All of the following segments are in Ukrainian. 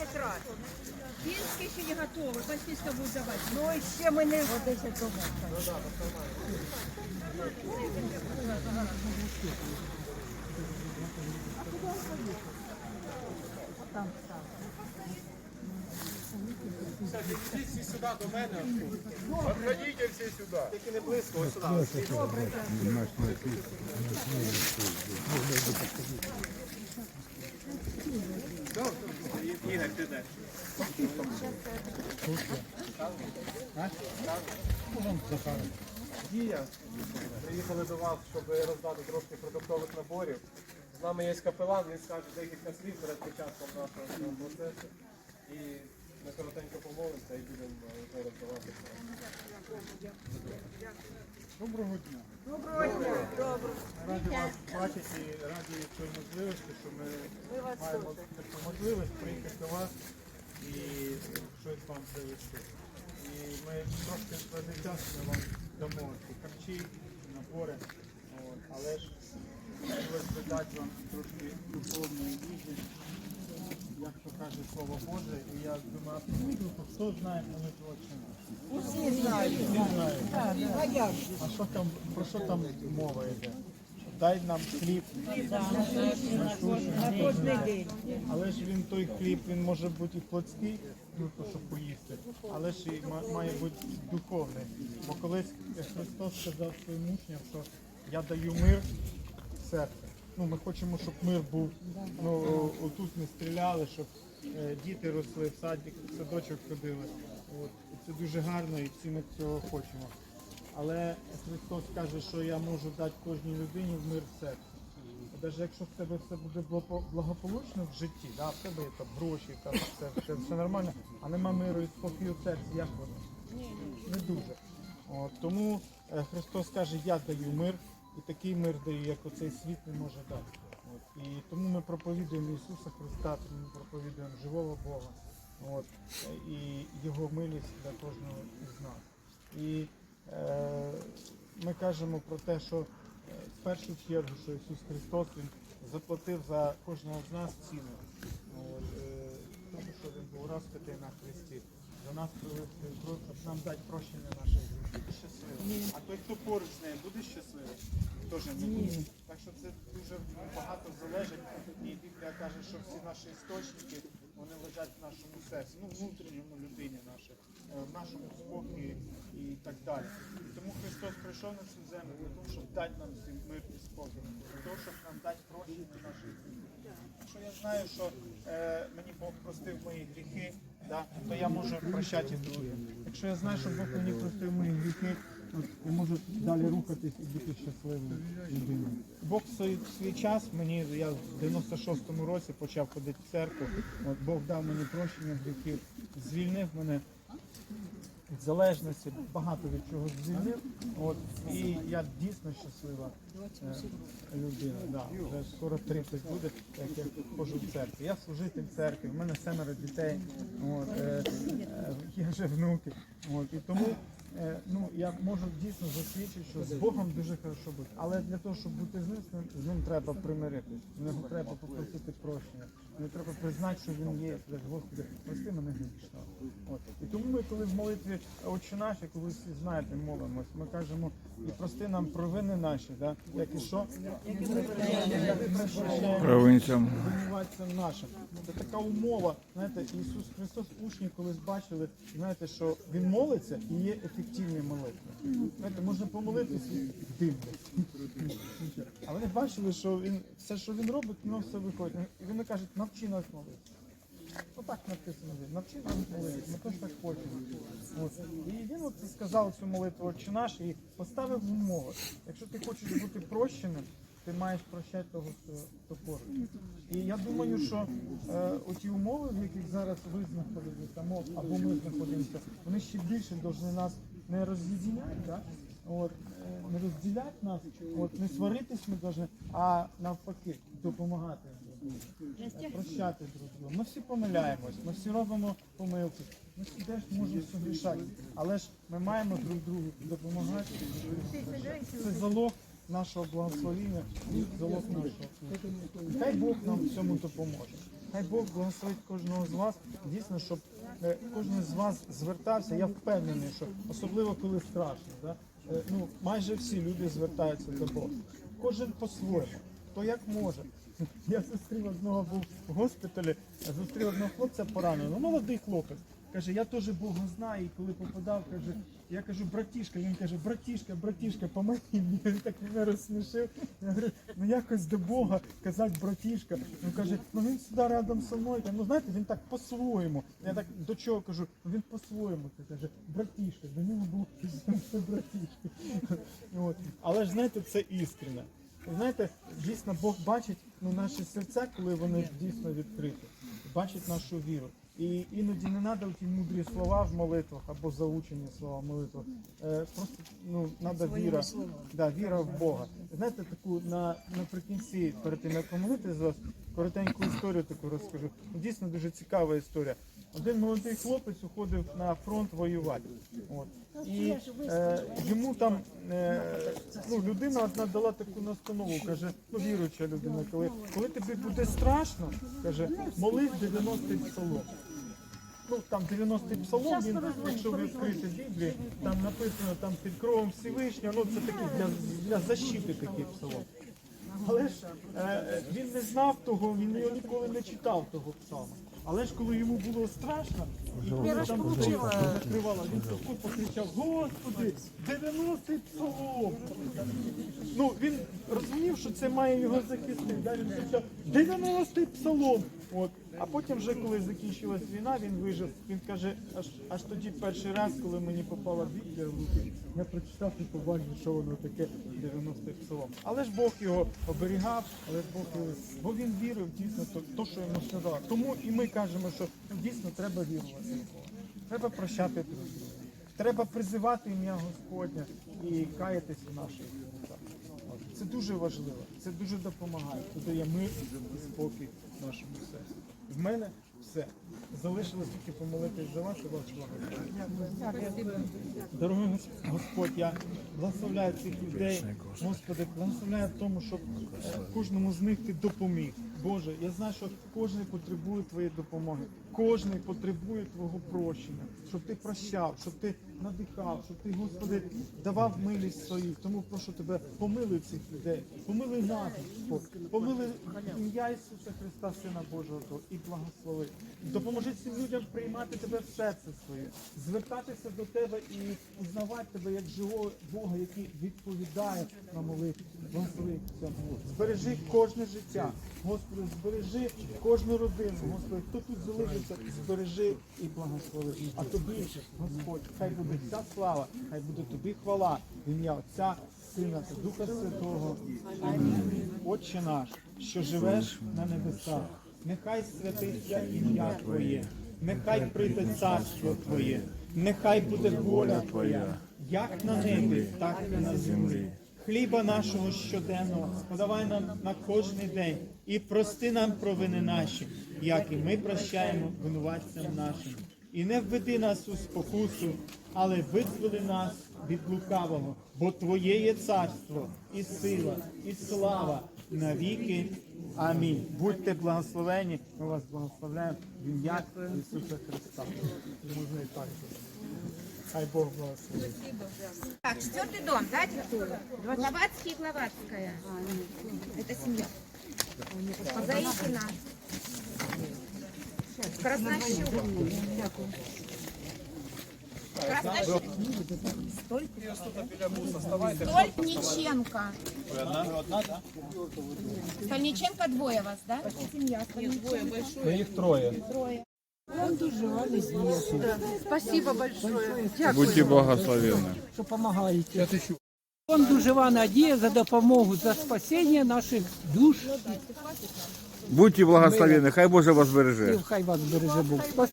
10 разів. Кінське ще не готове, пальтиська буде давати. Ну і ще ми не 10 років. Ідіть всі сюди до мене. Отходіть всі сюди. Тільки не близько, ось сюди. Ігор, ти де? Дія. Приїхали до вас, щоб роздати трошки продуктових наборів. З нами є капелан, він скаже декілька слів перед початком нашого процесу. І ми коротенько помолимося і будемо е, вже роздавати. Доброго дня. Доброго дня. Добре. Раді вас бачити, і раді цієї можливості, що ми маємо таку можливість приїхати до вас і щось вам привезти. І ми трошки ми вам дамо ці харчі, набори, от, але ж хотілося дати вам трошки духовної їжі, як то каже Слово Боже, і я думаю, абсолютно, хто знає молитву «Отче наш»? Усі знають. А що там, про що там мова йде? Дай нам хліб. На кожен день. Але ж він той хліб, він може бути і плотський, ну щоб поїсти, але ж і має бути духовний. Бо колись Христос сказав своїм учням, що я даю мир в серце. Ну, ми хочемо, щоб мир був. Ну, отут не стріляли, щоб е, діти росли в садик, в садочок ходили. От. Це дуже гарно і всі ми цього хочемо. Але Христос каже, що я можу дати кожній людині в мир в серці. Навіть якщо в тебе все буде благополучно в житті, да, в тебе є там гроші, там все, все, все нормально, а нема миру і спокою в серці, як воно? Не дуже. От, тому е, Христос каже, я даю мир, і такий мир даю, як оцей світ не може дати. От, і тому ми проповідуємо Ісуса Христа, тому ми проповідуємо живого Бога. От, і Його милість для кожного із нас. І ми кажемо про те, що е, в першу чергу, що Ісус Христос Він заплатив за кожного з нас ціну. Е, тому що Він був розпитий на Христі. За нас пролив кров, щоб нам дати прощення наших гріхів. Буде щасливий. А той, хто поруч з нею, буде щасливий? Теж не буде. Так що це дуже багато залежить. І Біблія каже, що всі наші істочники вони лежать в нашому серці, ну внутрішньому людині нашій, е, в нашому спокої і так далі. Тому Христос прийшов на цю землю для того, щоб дати нам цей мир і спокій, для того, щоб нам дати прощення наших гріхів. Якщо я знаю, що е, мені Бог простив мої гріхи, да, то я можу прощати і другим. Якщо я знаю, що Бог мені простив мої гріхи, то я можу далі рухатись і бути щасливою людиною. Бог свій, свій час мені, я в 96-му році почав ходити в церкву, от Бог дав мені прощення гріхів, звільнив мене від залежності, багато від чого звільнив. От, і я дійсно щаслива е, людина. Да, вже скоро 30 буде, як я ходжу в церкву. Я служитель церкви, в мене семеро дітей, от, е, е, є вже внуки. От, і тому ну, я можу дійсно засвідчити, що з Богом дуже хорошо бути. Але для того, щоб бути з ним, з ним, з ним треба примиритись. Нього треба попросити прощення. Мені треба признати, що він є. Господи, прости мене грішного. От. І тому ми, коли в молитві Отче наш, яку ви всі знаєте, молимось, ми кажемо, і прости нам провини наші, да? як і що? Провинцям. винуватцям нашим. Це така умова. Знаєте, Ісус Христос учні колись бачили, знаєте, що Він молиться і є ефективні молитви. Знаєте, можна помолитися дивно. А вони бачили, що він все, що він робить, воно все виходить. І вони кажуть, навчи нас молитися. Отак написано, навчи нас молитися, ми теж так хочемо. От. І він от сказав цю молитву «Отче наш і поставив умови. Якщо ти хочеш бути прощеним, ти маєш прощати того, хто, поруч. І я думаю, що е, оті умови, в яких зараз ви знаходитеся, або ми знаходимося, вони ще більше повинні нас не роз'єдиняти, да? от, не розділяти нас, от, не сваритись ми повинні, а навпаки допомагати. Прощати друг друга. Ми всі помиляємось, ми всі робимо помилки, ми всі теж можемо согрішати, але ж ми маємо друг другу допомагати. Це залог нашого благословіння залог нашого. Хай Бог нам в цьому допоможе. хай Бог благословить кожного з вас. Дійсно, щоб кожен з вас звертався. Я впевнений, що особливо коли страшно. Да? Е, Ну, майже всі люди звертаються до Бога. Кожен по-своєму, хто як може. Я зустрів одного був в госпіталі, зустрів одного хлопця пораненого, молодий хлопець. Каже, я теж Бога знаю, і коли попадав, каже, я кажу, братішка, він каже, братішка, братішка, помоги мені. Він так мене розсмішив. Я говорю, ну якось до Бога казати братішка. Він каже, ну він сюди рядом зі мною. Ну знаєте, він так по-своєму. Я так до чого кажу, ну він по-своєму каже, братішка, до нього був братішка. От. Але ж знаєте, це істина. Знаєте, дійсно Бог бачить ну, наші серця, коли вони дійсно відкриті, бачить нашу віру. І іноді не треба ті мудрі слова в молитвах або заучені слова в молитвах. Е, просто ну, треба віра, да, віра в Бога. Знаєте, таку на, наприкінці, перед тим як помолити з вас, коротеньку історію таку розкажу. Ну, Дійсно дуже цікава історія. Один молодий хлопець уходив на фронт воювати. От. І е, йому там е, ну, людина одна дала таку настанову, каже, ну віруюча людина, коли, коли тобі буде страшно, каже, молись 90-й псалом. Ну там 90-й псалом, він, якщо ви відкрите Біблії, там написано там під кровом Всевишнього, ну це такий для, для защити такий псалом. Але ж е, він не знав того, він його ніколи не читав того псалма. Але ж коли йому було страшно, і коли там закривала, він таку покричав, Господи, 90-й псалом. Ну він розумів, що це має його захистити. Да? Він кричав 90-й псалом. От. А потім, вже коли закінчилась війна, він вижив. Він каже, аж аж тоді перший раз, коли мені попала Біблія в руки, я прочитав і побачив, що воно таке 90-й псалом. Але ж Бог його оберігав, але ж Бог його, бо він вірив дійсно то, то, що йому сказав. Тому і ми кажемо, що дійсно треба вірувати. Треба прощати друзів. Треба призивати ім'я Господня і каятися в. От. Це дуже важливо, це дуже допомагає. Це дає мир і спокій нашому серці. В мене все. Залишилось тільки помолитись за вас і вас благословити. Дорогий Господь, я благословляю цих людей. Господи, благословляю в тому, щоб кожному з них ти допоміг. Боже, я знаю, що кожен потребує твоєї допомоги. Кожен потребує твого прощення, щоб ти прощав, щоб ти надихав, щоб ти, Господи, давав милість свою. Тому прошу тебе, помилуй цих людей, помилуй нас, Господь, помилуй ім'я Ісуса Христа, Сина Божого і благослови. Допоможи цим людям приймати тебе в серце своє, звертатися до тебе і узнавати тебе як живого Бога, який відповідає на молитву. Благослови. Збережи кожне життя. Господи, збережи кожну родину. Господи, хто тут залишиться, збережи і благослови. А тобі, Господь, хай буде вся слава, хай буде тобі хвала в ім'я Отця, Сина Духа Святого. Амінь. Отче наш, що живеш на небесах, нехай святиться ім'я Твоє, нехай прийде царство Твоє, нехай буде воля Твоя, як на небі, так і на землі. Хліба нашого щоденного подавай нам на кожний день і прости нам провини наші, як і ми прощаємо винуватцям нашим. І не введи нас у спокусу, але визволи нас від лукавого, бо Твоє є царство, і сила, і слава навіки. Амінь. Будьте благословені. Ми вас благословляємо в ім'я Ісуса Христа. Можна і так. Хай Бог благословить. Так, четвертый дом, да? Гловацкий и Гловацкая. Это семья. Заикина. Краснощук. Краснощук. Стольниченко. Стольниченко двое вас, да? Семья. Ну, їх троє. Спасибо большое. Будьте благословенні. що допомагаєте. Фонд дуже надія за допомогу, за спасіння наших душ. Будьте благословенні, хай Боже вас І береже. хай вас береже Бог.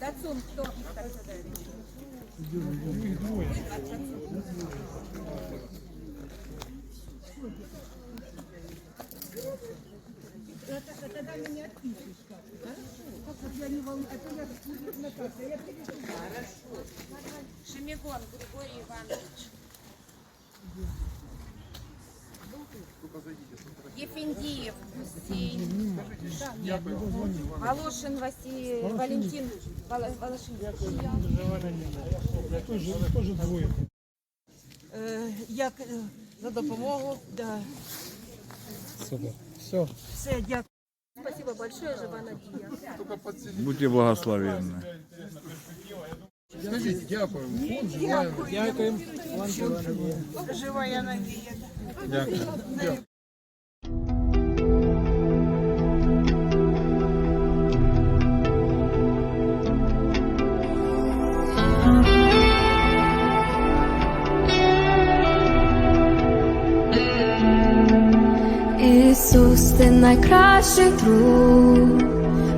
Дацун, кто Виктор Федорович? Шемигон Григорий Иванович. Ефендиев Гусейн. Волошин Василий, Валентин Волошин. Теж двоє. Е, Як е, за допомогу, да. Все. Все, дякую. Спасибо большое, жива Надія. Будьте благословенны. Жива я Ісус, ти найкращий друг,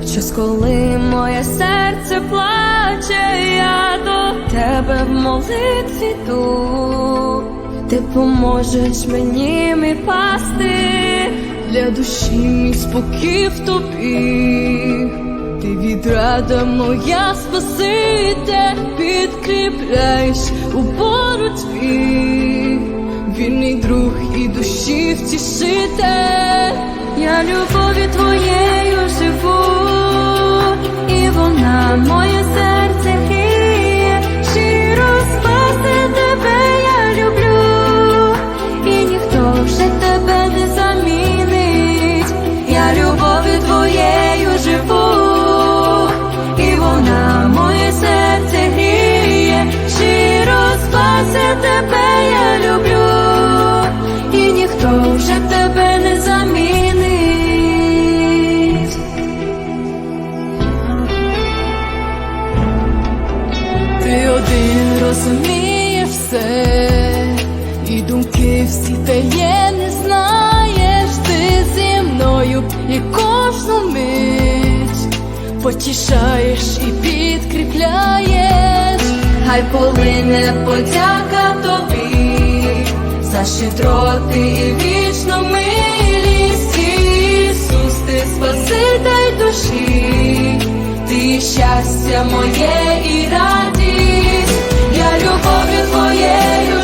щось коли моє серце плаче, я до тебе в молитві йду. Ти поможеш мені, мій пастир, для душі мій спокій в тобі. Ти відрада моя спасите, підкріпляєш у боротьбі. Вільний друг і душі втішите, я любові твоєю живу, і вона моє спаси тебе хай полине подяка тобі, за щедроти і вічну милість, Ісус, ти спаситель душі, ти щастя моє і радість, я любов'ю твоєю.